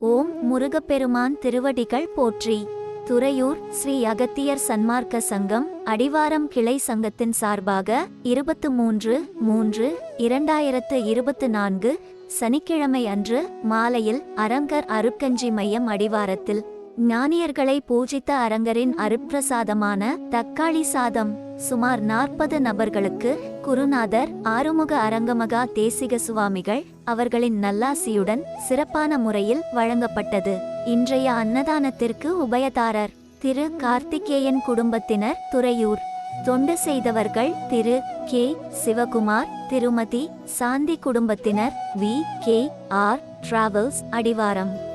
ஓம் முருகப்பெருமான் திருவடிகள் போற்றி. துறையூர் ஸ்ரீ அகத்தியர் சன்மார்க்க சங்கம் அடிவாரம் கிளை சங்கத்தின் சார்பாக இருபத்து மூன்று மூன்று இரண்டாயிரத்து இருபத்து நான்கு சனிக்கிழமை அன்று மாலையில் அரங்கர் அருட்கஞ்சி மையம் அடிவாரத்தில் ஞானியர்களை பூஜித்த அரங்கரின் அருப்பிரசாதமான தக்காளி சாதம். சுமார் நாற்பது நபர்களுக்கு குருநாதர் ஆறுமுக அரங்கமகா தேசிக சுவாமிகள் அவர்களின் நல்லாசியுடன் சிறப்பான முறையில் வழங்கப்பட்டது. இன்றைய அன்னதானத்திற்கு உபயதாரர் திரு கார்த்திகேயன் குடும்பத்தினர் துறையூர். தொண்டு செய்தவர்கள் திரு கே. சிவகுமார் திருமதி சாந்தி குடும்பத்தினர் வி. கே. ஆர். டிராவல்ஸ் அடிவாரம்.